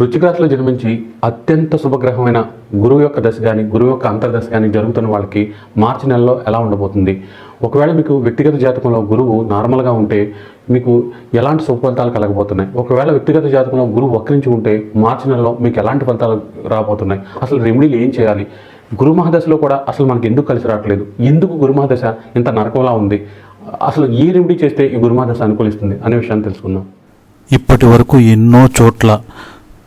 వృశ్చిక జన్మించి అత్యంత శుభగ్రహమైన గురువు యొక్క దశ కానీ గురువు యొక్క అంతర్దశ కానీ జరుగుతున్న వాళ్ళకి మార్చి నెలలో ఎలా ఉండబోతుంది? ఒకవేళ మీకు వ్యక్తిగత జాతకంలో గురువు నార్మల్గా ఉంటే మీకు ఎలాంటి శుభ ఫలితాలు కలగబోతున్నాయి? ఒకవేళ వ్యక్తిగత జాతకంలో గురువు వక్రించి ఉంటే మార్చి నెలలో మీకు ఎలాంటి ఫలితాలు రాబోతున్నాయి? అసలు రెమెడీలు ఏం చేయాలి? గురు మహాదశలో కూడా అసలు మనకి ఎందుకు కలిసి రావట్లేదు? ఎందుకు గురు మహాదశ ఇంత నరకంలా ఉంది? అసలు ఏ రెమెడీ చేస్తే ఈ గురు మహాదశ అనుకూలిస్తుంది? అనే విషయాన్ని తెలుసుకుందాం. ఇప్పటి వరకు ఎన్నో చోట్ల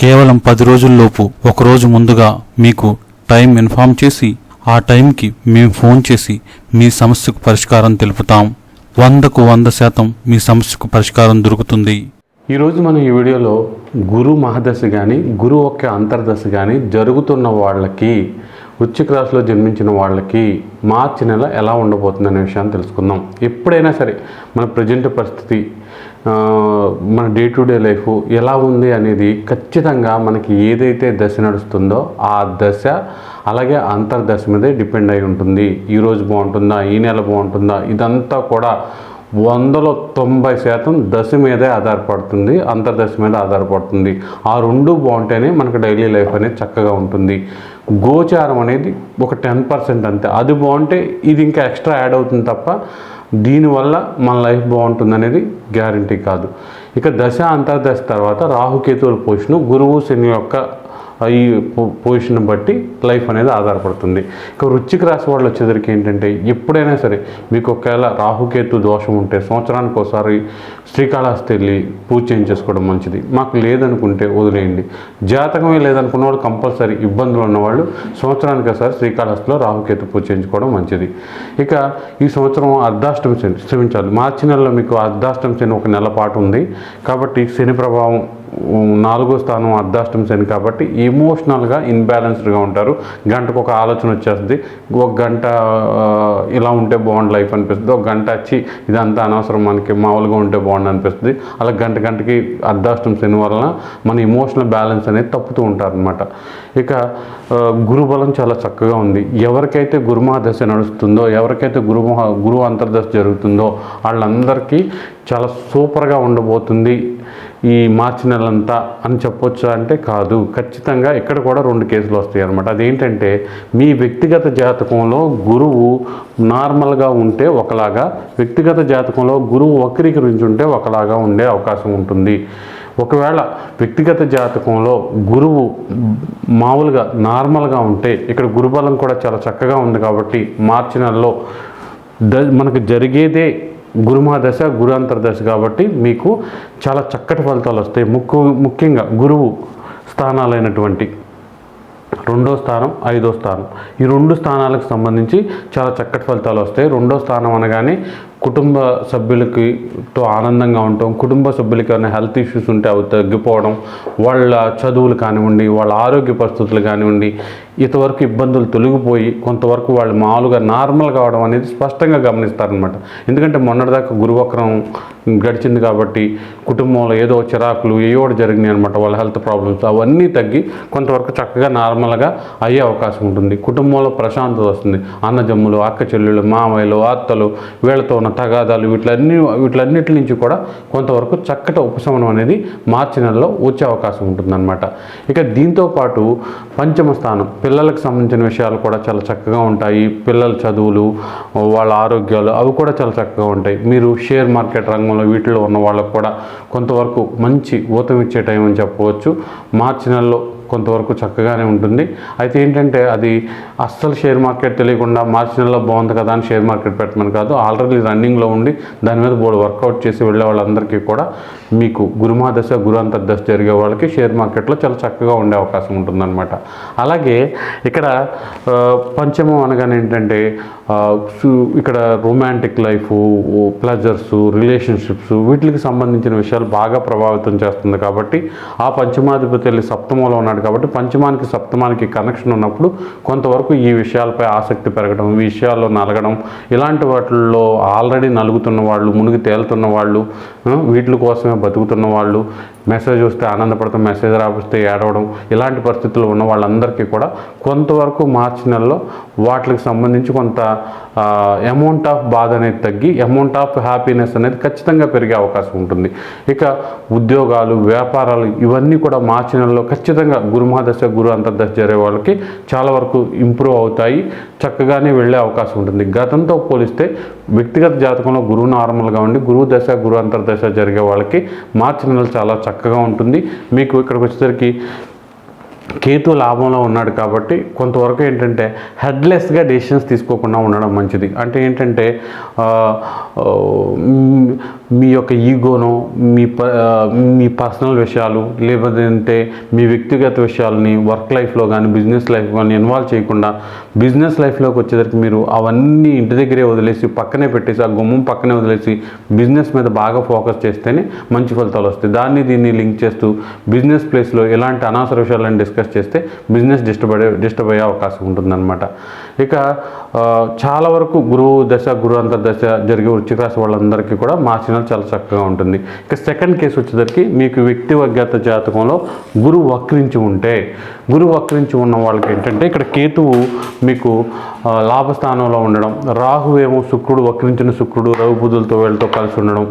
కేవలం పది రోజుల్లోపు ఒకరోజు ముందుగా మీకు టైం ఇన్ఫామ్ చేసి ఆ టైంకి మేము ఫోన్ చేసి మీ సమస్యకు పరిష్కారం తెలుపుతాం. వందకు వంద శాతం మీ సమస్యకు పరిష్కారం దొరుకుతుంది. ఈరోజు మనం ఈ వీడియోలో గురు మహదశ కానీ గురు యొక్క అంతర్దశ కానీ జరుగుతున్న వాళ్ళకి వృచ్చిక రాశిలో జన్మించిన వాళ్ళకి మార్చి నెల ఎలా ఉండబోతుంది అనే విషయాన్ని తెలుసుకుందాం. ఎప్పుడైనా సరే మన ప్రజెంట్ పరిస్థితి మన డే టు డే లైఫ్ ఎలా ఉంది అనేది ఖచ్చితంగా మనకి ఏదైతే దశ నడుస్తుందో ఆ దశ అలాగే అంతర్దశ మీదే డిపెండ్ అయి ఉంటుంది. ఈరోజు బాగుంటుందా? ఈ నెల బాగుంటుందా? ఇదంతా కూడా వందలో తొంభై శాతం దశ మీదే ఆధారపడుతుంది అంతర్దశ మీద ఆధారపడుతుంది. ఆ రెండు బాగుంటేనే మనకు డైలీ లైఫ్ అనేది చక్కగా ఉంటుంది. గోచారం అనేది ఒక టెన్ పర్సెంట్ అంతే. అది బాగుంటే ఇది ఇంకా ఎక్స్ట్రా యాడ్ అవుతుంది తప్ప దీనివల్ల మన లైఫ్ బాగుంటుంది అనేది గ్యారంటీ కాదు. ఇక దశ అంతర్దశ తర్వాత రాహుకేతువుల పొజిషన్ గురువు శని యొక్క ఈ పొజిషన్ బట్టి లైఫ్ అనేది ఆధారపడుతుంది. ఇక వృచ్చిక రాశి వాళ్ళు వచ్చేసరికి ఏంటంటే ఎప్పుడైనా సరే మీకు ఒకవేళ రాహుకేతు దోషం ఉంటే సంవత్సరానికి ఒకసారి శ్రీకాళహస్తి వెళ్ళి పూజ చేయించేసుకోవడం మంచిది. మాకు లేదనుకుంటే వదిలేయండి. జాతకమే లేదనుకున్న వాళ్ళు కంపల్సరీ ఇబ్బందులు ఉన్నవాళ్ళు సంవత్సరానికి ఒకసారి శ్రీకాళహస్తిలో రాహుకేతు పూజ చేయించుకోవడం మంచిది. ఇక ఈ సంవత్సరం అర్ధాష్టమి శని శ్రమించాలి మార్చి నెలలో మీకు అర్ధాష్టమి శని ఒక నెల పాటు ఉంది. కాబట్టి శని ప్రభావం నాలుగో స్థానం అర్ధాష్టం శని కాబట్టి ఎమోషనల్గా ఇన్బ్యాలెన్స్డ్గా ఉంటారు. గంటకు ఒక ఆలోచన వచ్చేస్తుంది. ఒక గంట ఇలా ఉంటే బాగుండు లైఫ్ అనిపిస్తుంది. ఒక గంట వచ్చి ఇదంతా అనవసరం మనకి మామూలుగా ఉంటే బాగుండు అనిపిస్తుంది. అలా గంట గంటకి అర్ధాష్టం శని వలన మన ఇమోషనల్ బ్యాలెన్స్ అనేది తప్పుతూ ఉంటారనమాట ఇక గురుబలం చాలా చక్కగా ఉంది. ఎవరికైతే గురుమహాదశ నడుస్తుందో ఎవరికైతే గురుమహ గురు అంతర్దశ జరుగుతుందో వాళ్ళందరికీ చాలా సూపర్గా ఉండబోతుంది. ఈ మార్చి నెలంతా అని చెప్పొచ్చు అంటే కాదు. ఖచ్చితంగా ఇక్కడ కూడా రెండు కేసులు వస్తాయి అనమాట అదేంటంటే మీ వ్యక్తిగత జాతకంలో గురువు నార్మల్గా ఉంటే ఒకలాగా వ్యక్తిగత జాతకంలో గురువు వక్రీకరించి ఉంటే ఒకలాగా ఉండే అవకాశం ఉంటుంది. ఒకవేళ వ్యక్తిగత జాతకంలో గురువు మామూలుగా నార్మల్గా ఉంటే ఇక్కడ గురుబలం కూడా చాలా చక్కగా ఉంది కాబట్టి మార్చి నెలలో ద మనకు జరిగేదే గురుమహాదశ గురంతర్దశ కాబట్టి మీకు చాలా చక్కటి ఫలితాలు వస్తాయి. ముక్కు ముఖ్యంగా గురువు స్థానాలైనటువంటి రెండో స్థానం ఐదో స్థానం. ఈ రెండు స్థానాలకు సంబంధించి చాలా చక్కటి ఫలితాలు వస్తాయి. రెండో స్థానం అనగానే కుటుంబ సభ్యులకి తో ఆనందంగా ఉండటం కుటుంబ సభ్యులకి ఏమైనా హెల్త్ ఇష్యూస్ ఉంటే అవి తగ్గిపోవడం వాళ్ళ చదువులు కానివ్వండి వాళ్ళ ఆరోగ్య పరిస్థితులు కానివ్వండి ఇంతవరకు ఇబ్బందులు తొలగిపోయి కొంతవరకు వాళ్ళు మామూలుగా నార్మల్ కావడం అనేది స్పష్టంగా గమనిస్తారనమాట ఎందుకంటే మొన్నటిదాకా గురువక్రం గడిచింది కాబట్టి కుటుంబంలో ఏదో చిరాకులు ఏవో జరిగినాయి అనమాట వాళ్ళ హెల్త్ ప్రాబ్లమ్స్. అవన్నీ తగ్గి కొంతవరకు చక్కగా నార్మల్గా అయ్యే అవకాశం ఉంటుంది. కుటుంబంలో ప్రశాంతత వస్తుంది. అన్నజమ్ములు అక్క చెల్లెళ్ళు మామయ్యలు అత్తలు వీళ్ళతో ఉన్న తగాదాలు వీటిలన్నీ వీటిలన్నిటి నుంచి కూడా కొంతవరకు చక్కటి ఉపశమనం అనేది మార్చి నెలలో వచ్చే అవకాశం ఉంటుందన్నమాట. ఇక దీంతో పాటు పంచమ స్థానం పిల్లలకు సంబంధించిన విషయాలు కూడా చాలా చక్కగా ఉంటాయి. పిల్లల చదువులు వాళ్ళ ఆరోగ్యాలు అవి కూడా చాలా చక్కగా ఉంటాయి. మీరు షేర్ మార్కెట్ రంగంలో వీటిలో ఉన్న వాళ్ళకు కూడా కొంతవరకు మంచి ఊతం టైం అని చెప్పవచ్చు. మార్చి నెలలో కొంతవరకు చక్కగానే ఉంటుంది. అయితే ఏంటంటే అది అస్సలు షేర్ మార్కెట్ తెలియకుండా మార్చి నెలలో బాగుంది కదా అని షేర్ మార్కెట్ పెట్టమని కాదు ఆల్రెడీ రన్నింగ్ రన్నింగ్లో ఉండి దాని మీద బోర్డు వర్కౌట్ చేసి వెళ్ళే వాళ్ళందరికీ కూడా మీకు గురుమహాదశ గురు అంతర్దశ జరిగే వాళ్ళకి షేర్ మార్కెట్లో చాలా చక్కగా ఉండే అవకాశం ఉంటుందన్నమాట. అలాగే ఇక్కడ పంచమం అనగానే ఏంటంటే ఇక్కడ రొమాంటిక్ లైఫ్ ప్లెజర్స్ రిలేషన్షిప్స్ వీటికి సంబంధించిన విషయాలు బాగా ప్రభావితం చేస్తుంది కాబట్టి ఆ పంచమాధిపతి వెళ్ళి సప్తమంలో ఉన్నాడు కాబట్టి పంచమానికి సప్తమానికి కనెక్షన్ ఉన్నప్పుడు కొంతవరకు ఈ విషయాలపై ఆసక్తి పెరగడం ఈ విషయాల్లో నలగడం ఇలాంటి వాటిల్లో ఆల్రెడీ నలుగుతున్న వాళ్ళు మునిగి తేలుతున్న వాళ్ళు వీటి కోసమే బతుకుతున్న వాళ్ళు మెసేజ్ వస్తే ఆనందపడతాం మెసేజ్ రాపిస్తే ఏడవడం ఇలాంటి పరిస్థితుల్లో ఉన్న వాళ్ళందరికీ కూడా కొంతవరకు మార్చి నెలలో వాటికి సంబంధించి కొంత అమౌంట్ ఆఫ్ బాధ అనేది తగ్గి అమౌంట్ ఆఫ్ హ్యాపీనెస్ అనేది ఖచ్చితంగా పెరిగే అవకాశం ఉంటుంది. ఇక ఉద్యోగాలు వ్యాపారాలు ఇవన్నీ కూడా మార్చి నెలలో ఖచ్చితంగా గురుమహాదశ గురు అంతర్దశ జరిగే వాళ్ళకి చాలా వరకు ఇంప్రూవ్ అవుతాయి. చక్కగానే వెళ్ళే అవకాశం ఉంటుంది. గతంతో పోలిస్తే వ్యక్తిగత జాతకంలో గురువు నార్మల్గా ఉండి గురువు దశ గురు అంతర్దశ జరిగే వాళ్ళకి మార్చి నెల చాలా చక్కగా ఉంటుంది. మీకు ఇక్కడికి వచ్చేసరికి కేతు లాభంలో ఉన్నాడు కాబట్టి కొంతవరకు ఏంటంటే హెడ్లెస్గా డెసిషన్స్ తీసుకోకుండా ఉండడం మంచిది. అంటే ఏంటంటే మీ యొక్క ఈగోను మీ ప మీ పర్సనల్ విషయాలు లేదంటే మీ వ్యక్తిగత విషయాలని వర్క్ లైఫ్లో కానీ బిజినెస్ లైఫ్ కానీ ఇన్వాల్వ్ చేయకుండా బిజినెస్ లైఫ్లోకి వచ్చేసరికి మీరు అవన్నీ ఇంటి దగ్గరే వదిలేసి పక్కనే పెట్టేసి ఆ గుమ్మం పక్కనే వదిలేసి బిజినెస్ మీద బాగా ఫోకస్ చేస్తేనే మంచి ఫలితాలు వస్తాయి. దాన్ని దీన్ని లింక్ చేస్తూ బిజినెస్ ప్లేస్లో ఎలాంటి అనవసర విషయాలను డిస్కస్ చేస్తే బిజినెస్ డిస్టర్బ్ అయ్యే డిస్టర్బ్ అయ్యే అవకాశం ఉంటుందన్నమాట. ఇక చాలా వరకు గురువు దశ గురు అంతర్దశ జరిగే వృచ్చిక రాశి వాళ్ళందరికీ కూడా మార్చి నెల చాలా చక్కగా ఉంటుంది. ఇక సెకండ్ కేసు వచ్చేసరికి మీకు వ్యక్తిగత జాతకంలో గురువు వక్రించి ఉంటే గురువు వక్రించి ఉన్న వాళ్ళకి ఏంటంటే ఇక్కడ కేతువు మీకు లాభస్థానంలో ఉండడం రాహువేమో శుక్రుడు వక్రించిన శుక్రుడు రవిబుధులతో వీళ్ళతో కలిసి ఉండడం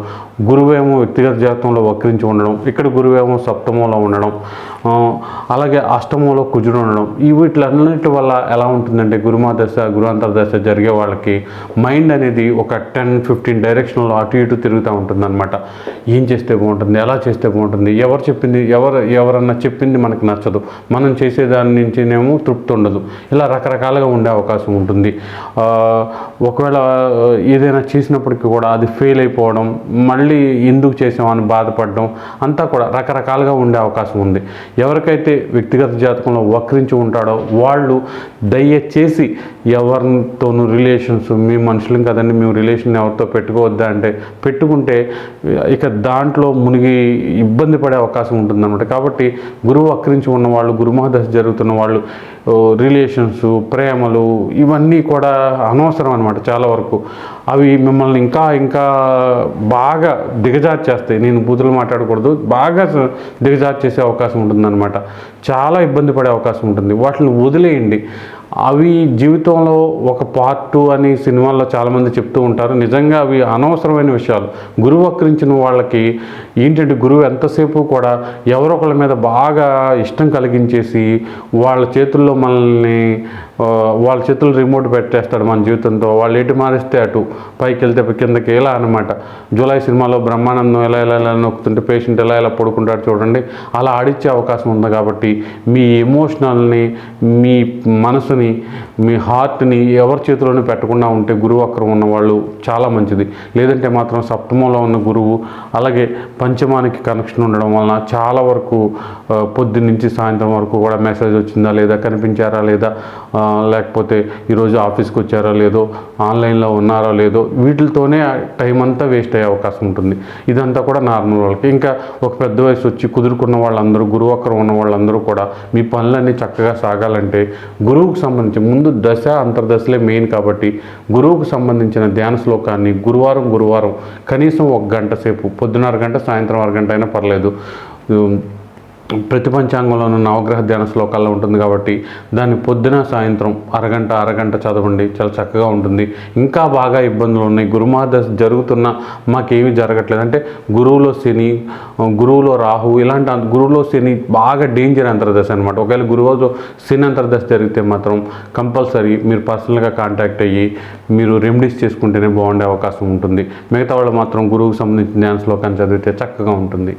గురువేమో వ్యక్తిగత జాతకంలో వక్రించి ఉండడం ఇక్కడ గురువేమో సప్తమంలో ఉండడం అలాగే అష్టమంలో కుజుడు ఉండడం. ఈ వీటిలన్నిటి వల్ల ఎలా ఉంటుందంటే గురుమాదశ దశ జరిగే వాళ్ళకి మైండ్ అనేది ఒక టెన్ ఫిఫ్టీన్ డైరెక్షన్లో అటు ఇటు తిరుగుతూ ఉంటుందన్నమాట. ఏం చేస్తే బాగుంటుంది ఎలా చేస్తే బాగుంటుంది ఎవరు చెప్పింది ఎవరు ఎవరన్నా చెప్పింది మనకు నచ్చదు. మనం చేసేదాని నుంచినేమో తృప్తి ఉండదు. ఇలా రకరకాలుగా ఉండే అవకాశం ఉంటుంది. ఒకవేళ ఏదైనా చేసినప్పటికీ కూడా అది ఫెయిల్ అయిపోవడం మళ్ళీ ఎందుకు చేసామని బాధపడడం అంతా కూడా రకరకాలుగా ఉండే అవకాశం ఉంది. ఎవరికైతే వ్యక్తిగత జాతకంలో వక్రించి ఉంటాడో వాళ్ళు దయచేసి ఎవరితోనూ రిలేషన్స్ మీ మనుషులం కదండి మేము రిలేషన్ ఎవరితో పెట్టుకోవద్దా అంటే పెట్టుకుంటే ఇక దాంట్లో మునిగి ఇబ్బంది పడే అవకాశం ఉంటుందన్నమాట. కాబట్టి గురువు వక్రించి ఉన్న వాళ్ళు గురుమహదశ జరుగుతున్న వాళ్ళు రిలేషన్స్ ప్రేమలు ఇవన్నీ కూడా అనవసరం అనమాట చాలా వరకు. అవి మిమ్మల్ని ఇంకా ఇంకా బాగా దిగజార్చేస్తాయి నేను బూతులు మాట్లాడకూడదు. బాగా దిగజార్చేసే చేసే అవకాశం ఉంటుందన్నమాట. చాలా ఇబ్బంది పడే అవకాశం ఉంటుంది. వాటిని వదిలేయండి. అవి జీవితంలో ఒక పార్ట్ అని సినిమాల్లో చాలామంది చెప్తూ ఉంటారు. నిజంగా అవి అనవసరమైన విషయాలు. గురువు వక్రించిన వాళ్ళకి ఏంటంటే గురువు ఎంతసేపు కూడా ఎవరో మీద బాగా ఇష్టం కలిగించేసి వాళ్ళ చేతుల్లో మనల్ని వాళ్ళ చేతులు రిమోట్ పెట్టేస్తాడు మన జీవితంతో. వాళ్ళు ఎటు మారిస్తే అటు. పైకి వెళ్తే కిందకి ఎలా అనమాట జూలై సినిమాలో బ్రహ్మానందం ఎలా ఎలా ఎలా నొక్కుతుంటే పేషెంట్ ఎలా ఎలా పడుకుంటాడు చూడండి. అలా ఆడిచ్చే అవకాశం ఉంది కాబట్టి మీ ఎమోషనల్ని మీ మనసుని మీ హార్ట్ని ఎవరి చేతిలోనే పెట్టకుండా ఉంటే గురువు అక్రమం ఉన్నవాళ్ళు చాలా మంచిది. లేదంటే మాత్రం సప్తమంలో ఉన్న గురువు అలాగే పంచమానికి కనెక్షన్ ఉండడం వలన చాలా వరకు పొద్దున్నుంచి సాయంత్రం వరకు కూడా మెసేజ్ వచ్చిందా లేదా కనిపించారా లేదా లేకపోతే ఈరోజు ఆఫీస్కి వచ్చారా లేదో ఆన్లైన్లో ఉన్నారో లేదో వీటితోనే టైం అంతా వేస్ట్ అయ్యే అవకాశం ఉంటుంది. ఇదంతా కూడా నార్మల్ వాళ్ళకి. ఇంకా ఒక పెద్ద వయసు వచ్చి కుదురుకున్న వాళ్ళందరూ గురువు అక్కడ ఉన్న వాళ్ళందరూ కూడా మీ పనులన్నీ చక్కగా సాగాలంటే గురువుకు సంబంధించి ముందు దశ అంతర్దశలే మెయిన్ కాబట్టి గురువుకు సంబంధించిన ధ్యాన శ్లోకాన్ని గురువారం గురువారం కనీసం ఒక గంట సేపు పొద్దున్న అరగంట సాయంత్రం అరగంట అయినా పర్లేదు. ప్రతి పంచాంగంలోనూ నవగ్రహ ధ్యాన శ్లోకాల్లో ఉంటుంది కాబట్టి దాన్ని పొద్దున సాయంత్రం అరగంట అరగంట చదవండి. చాలా చక్కగా ఉంటుంది. ఇంకా బాగా ఇబ్బందులు ఉన్నాయి. గురుమాదశ జరుగుతున్న మాకేమీ జరగట్లేదు. అంటే గురువులో శని గురువులో రాహు ఇలాంటి గురువులో శని బాగా డేంజర్ అంతర్దశ అనమాట ఒకవేళ గురువులో శని అంతర్దశ జరిగితే మాత్రం కంపల్సరీ మీరు పర్సనల్గా కాంటాక్ట్ అయ్యి మీరు రెమెడీస్ చేసుకుంటేనే బాగుండే అవకాశం ఉంటుంది. మిగతా వాళ్ళు మాత్రం గురువుకు సంబంధించిన ధ్యాన శ్లోకాన్ని చదివితే చక్కగా ఉంటుంది.